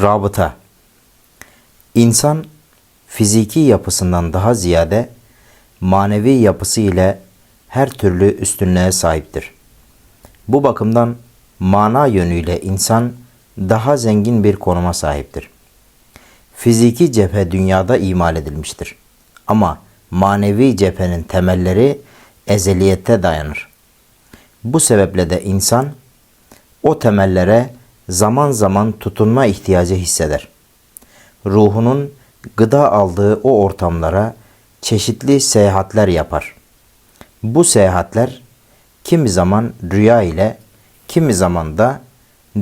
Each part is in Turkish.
Rabıta İnsan fiziki yapısından daha ziyade manevi yapısı ile her türlü üstünlüğe sahiptir. Bu bakımdan mana yönüyle insan daha zengin bir konuma sahiptir. Fiziki cephe dünyada imal edilmiştir. Ama manevi cephenin temelleri ezeliyette dayanır. Bu sebeple de insan o temellere zaman zaman tutunma ihtiyacı hisseder. Ruhunun gıda aldığı o ortamlara çeşitli seyahatler yapar. Bu seyahatler kimi zaman rüya ile, kimi zaman da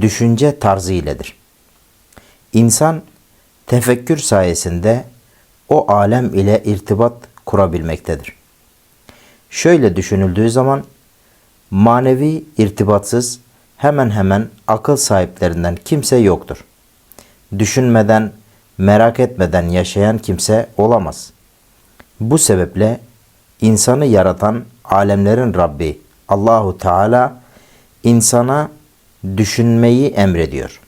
düşünce tarzı iledir. İnsan tefekkür sayesinde o alem ile irtibat kurabilmektedir. Şöyle düşünüldüğü zaman manevi irtibatsız hemen hemen akıl sahiplerinden kimse yoktur. Düşünmeden, merak etmeden yaşayan kimse olamaz. Bu sebeple insanı yaratan alemlerin Rabbi Allahu Teala insana düşünmeyi emrediyor.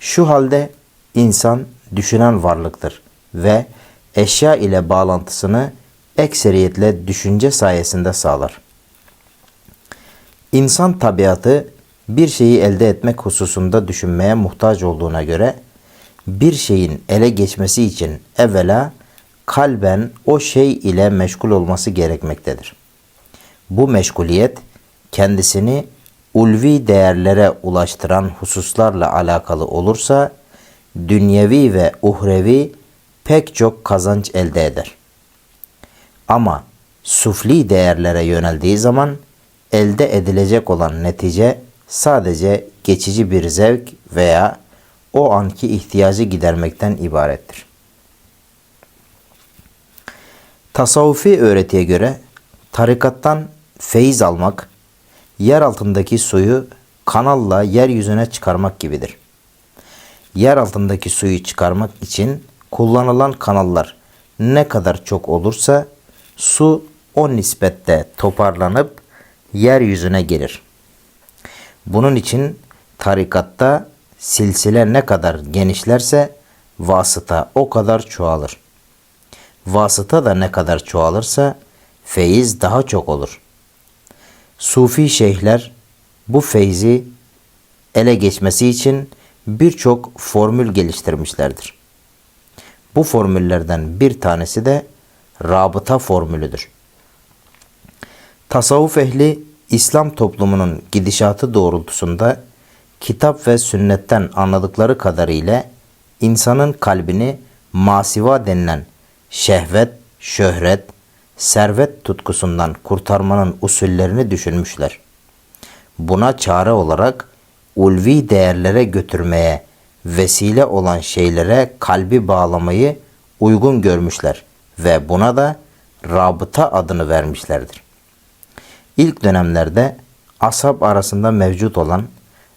Şu halde insan düşünen varlıktır ve eşya ile bağlantısını ekseriyetle düşünce sayesinde sağlar. İnsan tabiatı bir şeyi elde etmek hususunda düşünmeye muhtaç olduğuna göre bir şeyin ele geçmesi için evvela kalben o şey ile meşgul olması gerekmektedir. Bu meşguliyet kendisini ulvi değerlere ulaştıran hususlarla alakalı olursa dünyevi ve uhrevi pek çok kazanç elde eder. Ama sufli değerlere yöneldiği zaman elde edilecek olan netice sadece geçici bir zevk veya o anki ihtiyacı gidermekten ibarettir. Tasavvufi öğretiye göre tarikattan feyiz almak, yer altındaki suyu kanalla yeryüzüne çıkarmak gibidir. Yer altındaki suyu çıkarmak için kullanılan kanallar ne kadar çok olursa su o nispette toparlanıp yeryüzüne gelir. Bunun için tarikatta silsile ne kadar genişlerse vasıta o kadar çoğalır. Vasıta da ne kadar çoğalırsa feyiz daha çok olur. Sufi şeyhler bu feyzi ele geçmesi için birçok formül geliştirmişlerdir. Bu formüllerden bir tanesi de rabıta formülüdür. Tasavvuf ehli İslam toplumunun gidişatı doğrultusunda kitap ve sünnetten anladıkları kadarıyla insanın kalbini masiva denilen şehvet, şöhret, servet tutkusundan kurtarmanın usullerini düşünmüşler. Buna çare olarak ulvi değerlere götürmeye vesile olan şeylere kalbi bağlamayı uygun görmüşler ve buna da rabıta adını vermişlerdir. İlk dönemlerde ashab arasında mevcut olan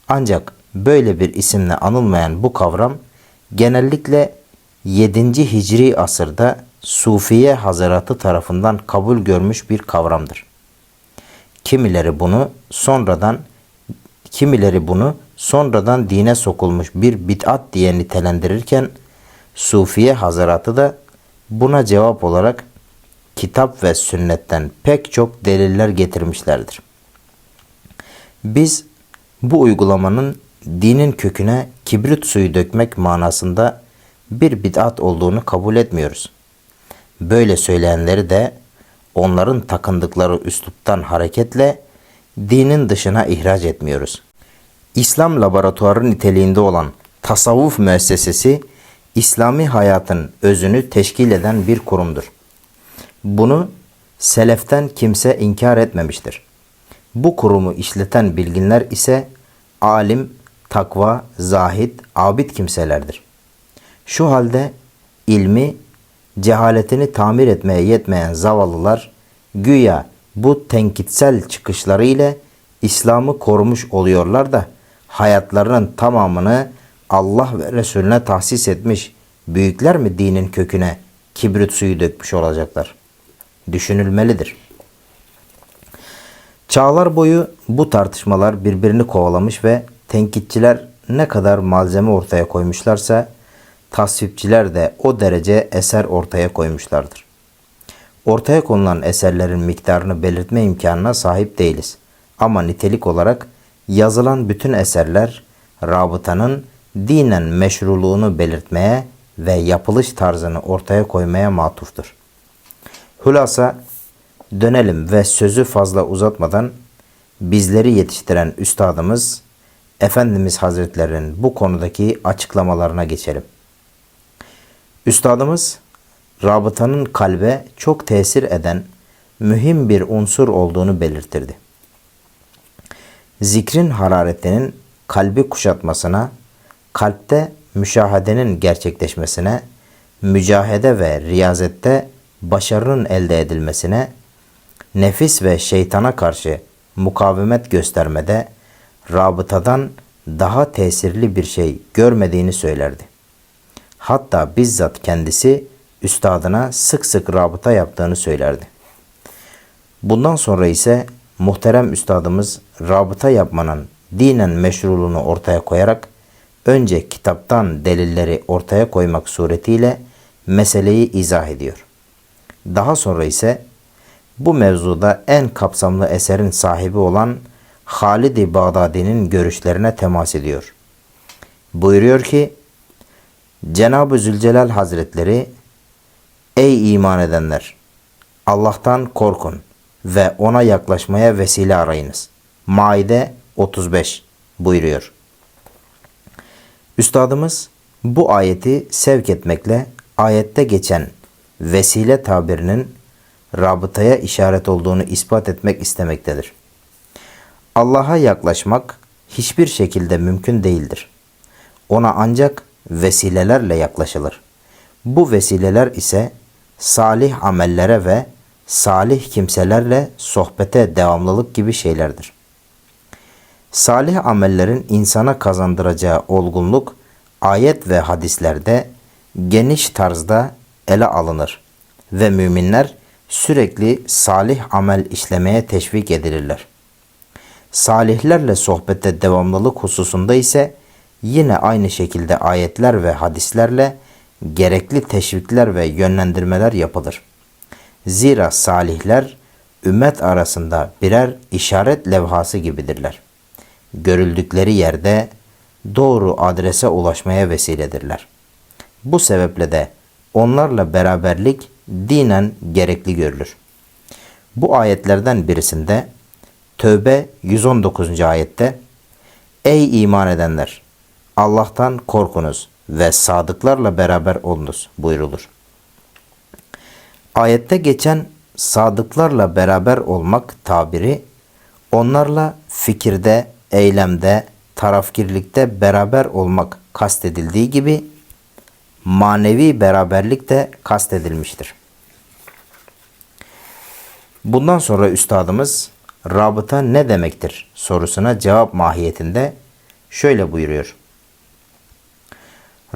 ancak böyle bir isimle anılmayan bu kavram genellikle 7. Hicri asırda Sufiye Hazretleri tarafından kabul görmüş bir kavramdır. Kimileri bunu sonradan kimileri bunu sonradan dine sokulmuş bir bid'at diye nitelendirirken Sufiye Hazretleri da buna cevap olarak kitap ve sünnetten pek çok deliller getirmişlerdir. Biz bu uygulamanın dinin köküne kibrit suyu dökmek manasında bir bid'at olduğunu kabul etmiyoruz. Böyle söyleyenleri de onların takındıkları üsluptan hareketle dinin dışına ihraç etmiyoruz. İslam laboratuvarı niteliğinde olan tasavvuf müessesesi İslami hayatın özünü teşkil eden bir kurumdur. Bunu seleften kimse inkar etmemiştir. Bu kurumu işleten bilginler ise alim, takva, zahid, abid kimselerdir. Şu halde ilmi, cehaletini tamir etmeye yetmeyen zavallılar güya bu tenkitsel çıkışları ile İslam'ı korumuş oluyorlar da hayatlarının tamamını Allah ve Resulüne tahsis etmiş büyükler mi dinin köküne kibrit suyu dökmüş olacaklar? Düşünülmelidir. Çağlar boyu bu tartışmalar birbirini kovalamış ve tenkitçiler ne kadar malzeme ortaya koymuşlarsa tasvipçiler de o derece eser ortaya koymuşlardır. Ortaya konulan eserlerin miktarını belirtme imkanına sahip değiliz. Ama nitelik olarak yazılan bütün eserler rabıtanın dinen meşruluğunu belirtmeye ve yapılış tarzını ortaya koymaya matuftur. Hülasa dönelim ve sözü fazla uzatmadan bizleri yetiştiren üstadımız Efendimiz Hazretlerinin bu konudaki açıklamalarına geçelim. Üstadımız rabıtanın kalbe çok tesir eden mühim bir unsur olduğunu belirtirdi. Zikrin hararetinin kalbi kuşatmasına, kalpte müşahedenin gerçekleşmesine, mücahede ve riyazette başarının elde edilmesine, nefis ve şeytana karşı mukavemet göstermede rabıtadan daha tesirli bir şey görmediğini söylerdi. Hatta bizzat kendisi üstadına sık sık rabıta yaptığını söylerdi. Bundan sonra ise muhterem üstadımız rabıta yapmanın dinen meşruluğunu ortaya koyarak önce kitaptan delilleri ortaya koymak suretiyle meseleyi izah ediyor. Daha sonra ise bu mevzuda en kapsamlı eserin sahibi olan Halid-i Bağdadi'nin görüşlerine temas ediyor. Buyuruyor ki, Cenab-ı Zülcelal Hazretleri, Ey iman edenler! Allah'tan korkun ve ona yaklaşmaya vesile arayınız. Maide 35 buyuruyor. Üstadımız bu ayeti sevk etmekle ayette geçen vesile tabirinin rabıtaya işaret olduğunu ispat etmek istemektedir. Allah'a yaklaşmak hiçbir şekilde mümkün değildir. Ona ancak vesilelerle yaklaşılır. Bu vesileler ise salih amellere ve salih kimselerle sohbete devamlılık gibi şeylerdir. Salih amellerin insana kazandıracağı olgunluk ayet ve hadislerde geniş tarzda ele alınır ve müminler sürekli salih amel işlemeye teşvik edilirler. Salihlerle sohbette devamlılık hususunda ise yine aynı şekilde ayetler ve hadislerle gerekli teşvikler ve yönlendirmeler yapılır. Zira salihler ümmet arasında birer işaret levhası gibidirler. Görüldükleri yerde doğru adrese ulaşmaya vesiledirler. Bu sebeple de onlarla beraberlik dinen gerekli görülür. Bu ayetlerden birisinde Tövbe 119. ayette Ey iman edenler! Allah'tan korkunuz ve sadıklarla beraber olunuz buyrulur. Ayette geçen sadıklarla beraber olmak tabiri onlarla fikirde, eylemde, tarafkirlikte beraber olmak kastedildiği gibi manevi beraberlik de kastedilmiştir. Bundan sonra üstadımız rabıta ne demektir sorusuna cevap mahiyetinde şöyle buyuruyor.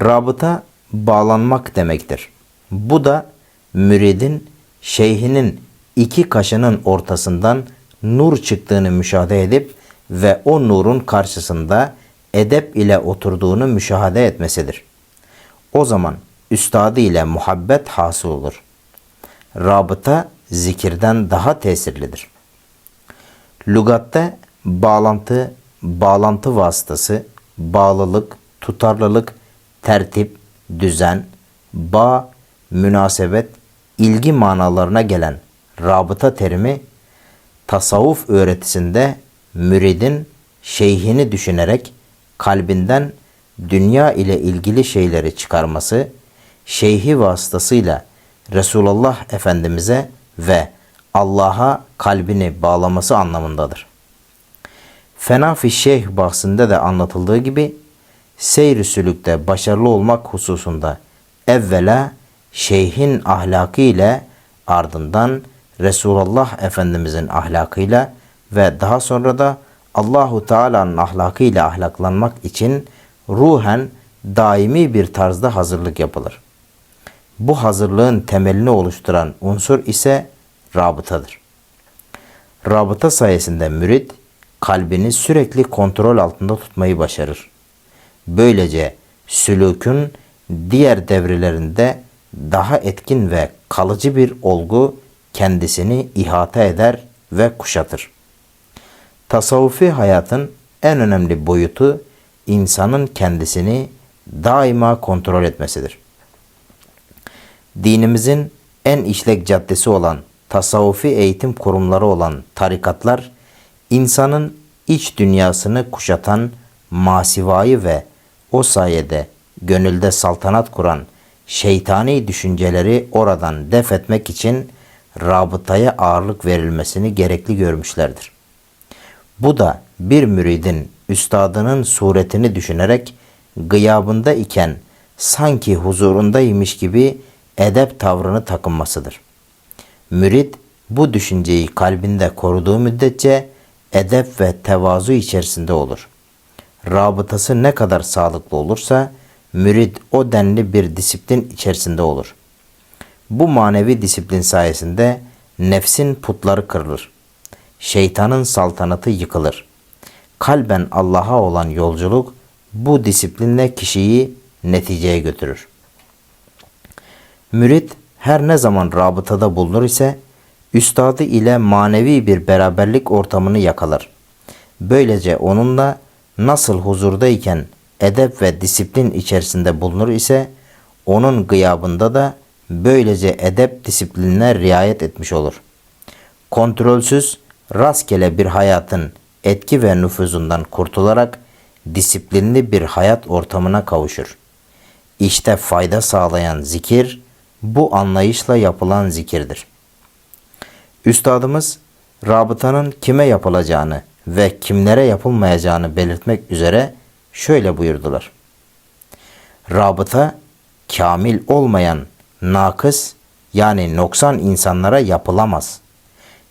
Rabıta bağlanmak demektir. Bu da müridin şeyhinin iki kaşının ortasından nur çıktığını müşahede edip ve o nurun karşısında edep ile oturduğunu müşahede etmesidir. O zaman üstadı ile muhabbet hasıl olur. Rabıta zikirden daha tesirlidir. Lugatta bağlantı, bağlantı vasıtası, bağlılık, tutarlılık, tertip, düzen, bağ, münasebet, ilgi manalarına gelen rabıta terimi tasavvuf öğretisinde müridin şeyhini düşünerek kalbinden dünya ile ilgili şeyleri çıkarması, şeyhi vasıtasıyla Resulullah Efendimiz'e ve Allah'a kalbini bağlaması anlamındadır. Fenafi Şeyh bahsinde de anlatıldığı gibi seyr sülükte başarılı olmak hususunda evvela şeyhin ahlakı ile ardından Resulullah Efendimizin ahlakıyla ve daha sonra da Allahu Teala'nın ahlakıyla ahlaklanmak için ruhen daimi bir tarzda hazırlık yapılır. Bu hazırlığın temelini oluşturan unsur ise rabıtadır. Rabıta sayesinde mürit kalbini sürekli kontrol altında tutmayı başarır. Böylece sülükün diğer devrelerinde daha etkin ve kalıcı bir olgu kendisini ihata eder ve kuşatır. Tasavvufi hayatın en önemli boyutu insanın kendisini daima kontrol etmesidir. Dinimizin en işlek caddesi olan tasavvufi eğitim kurumları olan tarikatlar, insanın iç dünyasını kuşatan masivayı ve o sayede gönülde saltanat kuran şeytani düşünceleri oradan def etmek için rabıtaya ağırlık verilmesini gerekli görmüşlerdir. Bu da bir müridin üstadının suretini düşünerek gıyabında iken sanki huzurundaymış gibi edep tavrını takınmasıdır. Mürid bu düşünceyi kalbinde koruduğu müddetçe edep ve tevazu içerisinde olur. Rabıtası ne kadar sağlıklı olursa mürid o denli bir disiplin içerisinde olur. Bu manevi disiplin sayesinde nefsin putları kırılır. Şeytanın saltanatı yıkılır. Kalben Allah'a olan yolculuk bu disiplinle kişiyi neticeye götürür. Mürit her ne zaman rabıtada bulunur ise üstadı ile manevi bir beraberlik ortamını yakalar. Böylece onunla nasıl huzurdayken edep ve disiplin içerisinde bulunur ise onun gıyabında da böylece edep disiplinine riayet etmiş olur. Kontrolsüz, rastgele bir hayatın etki ve nüfuzundan kurtularak disiplinli bir hayat ortamına kavuşur. İşte fayda sağlayan zikir bu anlayışla yapılan zikirdir. Üstadımız rabıtanın kime yapılacağını ve kimlere yapılmayacağını belirtmek üzere şöyle buyurdular. Rabıta kamil olmayan nakıs yani noksan insanlara yapılamaz.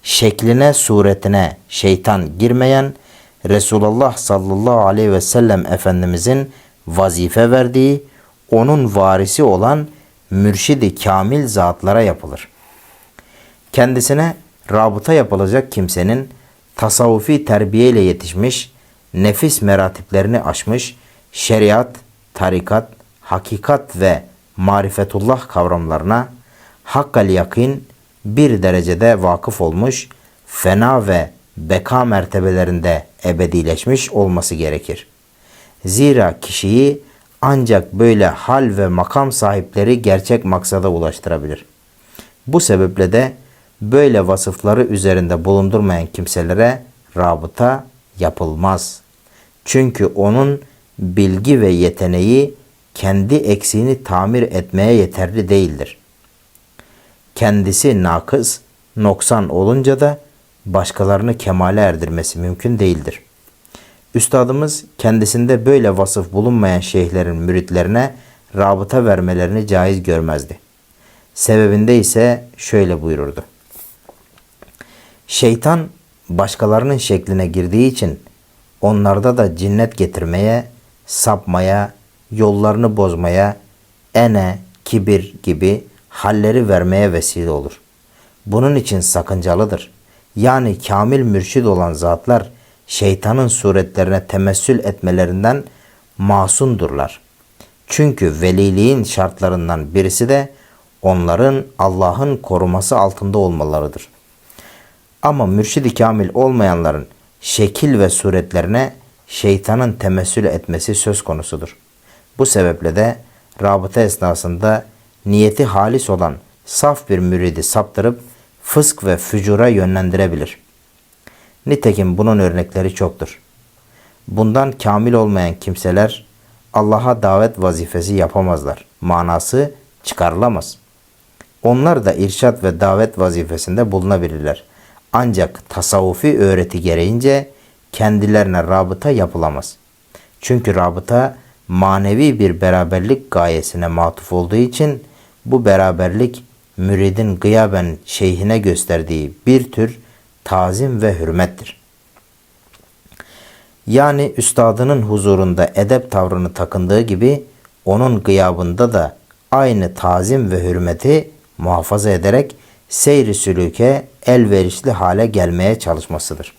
Şekline, suretine şeytan girmeyen Resulullah sallallahu aleyhi ve sellem Efendimizin vazife verdiği, onun varisi olan mürşidi kamil zatlara yapılır. Kendisine rabıta yapılacak kimsenin tasavvufi terbiyeyle yetişmiş, nefis meratiplerini aşmış, şeriat, tarikat, hakikat ve marifetullah kavramlarına hakkal yakin bir derecede vakıf olmuş, fena ve beka mertebelerinde ebedileşmiş olması gerekir. Zira kişiyi ancak böyle hal ve makam sahipleri gerçek maksada ulaştırabilir. Bu sebeple de böyle vasıfları üzerinde bulundurmayan kimselere rabıta yapılmaz. Çünkü onun bilgi ve yeteneği kendi eksiğini tamir etmeye yeterli değildir. Kendisi nakız, noksan olunca da başkalarını kemale erdirmesi mümkün değildir. Üstadımız kendisinde böyle vasıf bulunmayan şeyhlerin müritlerine rabıta vermelerini caiz görmezdi. Sebebinde ise şöyle buyururdu. Şeytan başkalarının şekline girdiği için onlarda da cinnet getirmeye, sapmaya, yollarını bozmaya, ene, kibir gibi halleri vermeye vesile olur. Bunun için sakıncalıdır. Yani kamil mürşid olan zatlar şeytanın suretlerine temessül etmelerinden masundurlar. Çünkü veliliğin şartlarından birisi de onların Allah'ın koruması altında olmalarıdır. Ama mürşidi kamil olmayanların şekil ve suretlerine şeytanın temessül etmesi söz konusudur. Bu sebeple de rabıta esnasında niyeti halis olan saf bir müridi saptırıp fısk ve fücura yönlendirebilir. Nitekim bunun örnekleri çoktur. Bundan kamil olmayan kimseler Allah'a davet vazifesi yapamazlar. Manası çıkarılamaz. Onlar da irşat ve davet vazifesinde bulunabilirler. Ancak tasavvufi öğreti gereğince kendilerine rabıta yapılamaz. Çünkü rabıta manevi bir beraberlik gayesine matuf olduğu için bu beraberlik müridin gıyaben şeyhine gösterdiği bir tür tazim ve hürmettir. Yani üstadının huzurunda edep tavrını takındığı gibi onun gıyabında da aynı tazim ve hürmeti muhafaza ederek seyri sülüke elverişli hale gelmeye çalışmasıdır.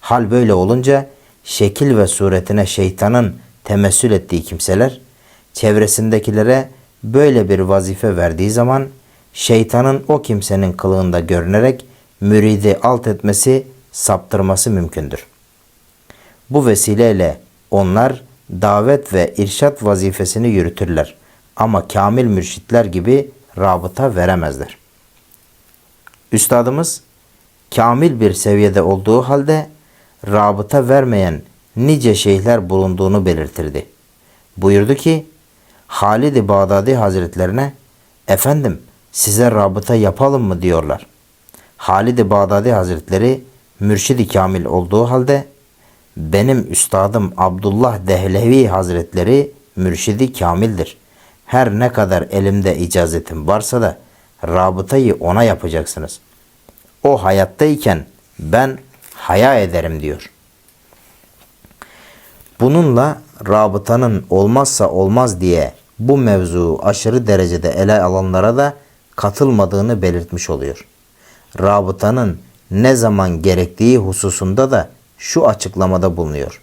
Hal böyle olunca şekil ve suretine şeytanın temessül ettiği kimseler çevresindekilere böyle bir vazife verdiği zaman şeytanın o kimsenin kılığında görünerek müridi alt etmesi, saptırması mümkündür. Bu vesileyle onlar davet ve irşat vazifesini yürütürler ama kamil mürşitler gibi rabıta veremezler. Üstadımız kamil bir seviyede olduğu halde rabıta vermeyen nice şeyhler bulunduğunu belirtirdi. Buyurdu ki Halid-i Bağdadi Hazretlerine efendim size rabıta yapalım mı diyorlar. Halid-i Bağdadi Hazretleri mürşidi kamil olduğu halde benim üstadım Abdullah Dehlevi Hazretleri mürşidi kamildir. Her ne kadar elimde icazetim varsa da rabıtayı ona yapacaksınız. O hayattayken ben haya ederim diyor. Bununla rabıtanın olmazsa olmaz diye bu mevzu aşırı derecede ele alanlara da katılmadığını belirtmiş oluyor. Rabıtanın ne zaman gerektiği hususunda da şu açıklamada bulunuyor.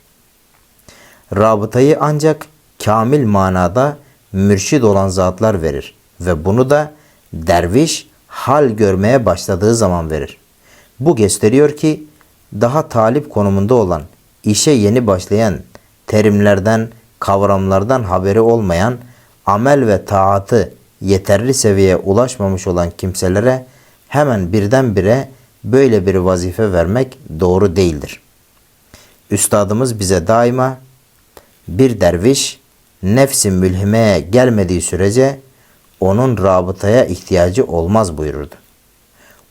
Rabıtayı ancak kamil manada mürşid olan zatlar verir ve bunu da derviş hal görmeye başladığı zaman verir. Bu gösteriyor ki daha talip konumunda olan, işe yeni başlayan, terimlerden, kavramlardan haberi olmayan, amel ve taatı yeterli seviyeye ulaşmamış olan kimselere hemen birdenbire böyle bir vazife vermek doğru değildir. Üstadımız bize daima bir derviş nefsi mülhimeye gelmediği sürece onun rabıtaya ihtiyacı olmaz buyururdu.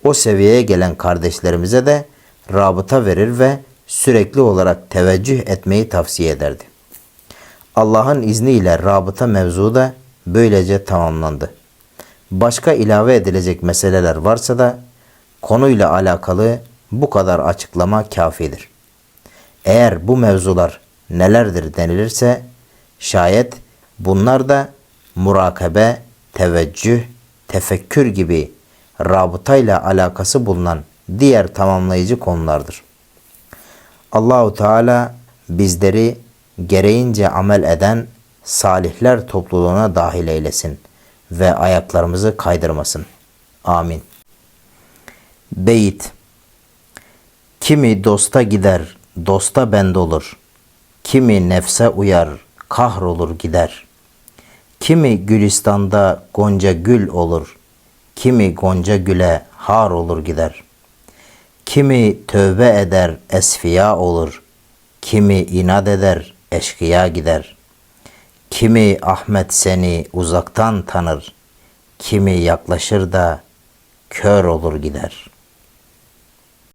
O seviyeye gelen kardeşlerimize de rabıta verir ve sürekli olarak teveccüh etmeyi tavsiye ederdi. Allah'ın izniyle rabıta mevzu da böylece tamamlandı. Başka ilave edilecek meseleler varsa da konuyla alakalı bu kadar açıklama kafidir. Eğer bu mevzular nelerdir denilirse şayet bunlar da murakabe, teveccüh, tefekkür gibi rabıtayla alakası bulunan diğer tamamlayıcı konulardır. Allahu Teala bizleri gereğince amel eden salihler topluluğuna dahil eylesin ve ayaklarımızı kaydırmasın. Amin. Beyit Kimi dosta gider, dosta bend olur. Kimi nefse uyar, kahrolur gider. Kimi gülistanda gonca gül olur. Kimi gonca güle har olur gider. Kimi tövbe eder, esfiya olur. Kimi inat eder, eşkıya gider. Kimi Ahmet seni uzaktan tanır. Kimi yaklaşır da kör olur gider.''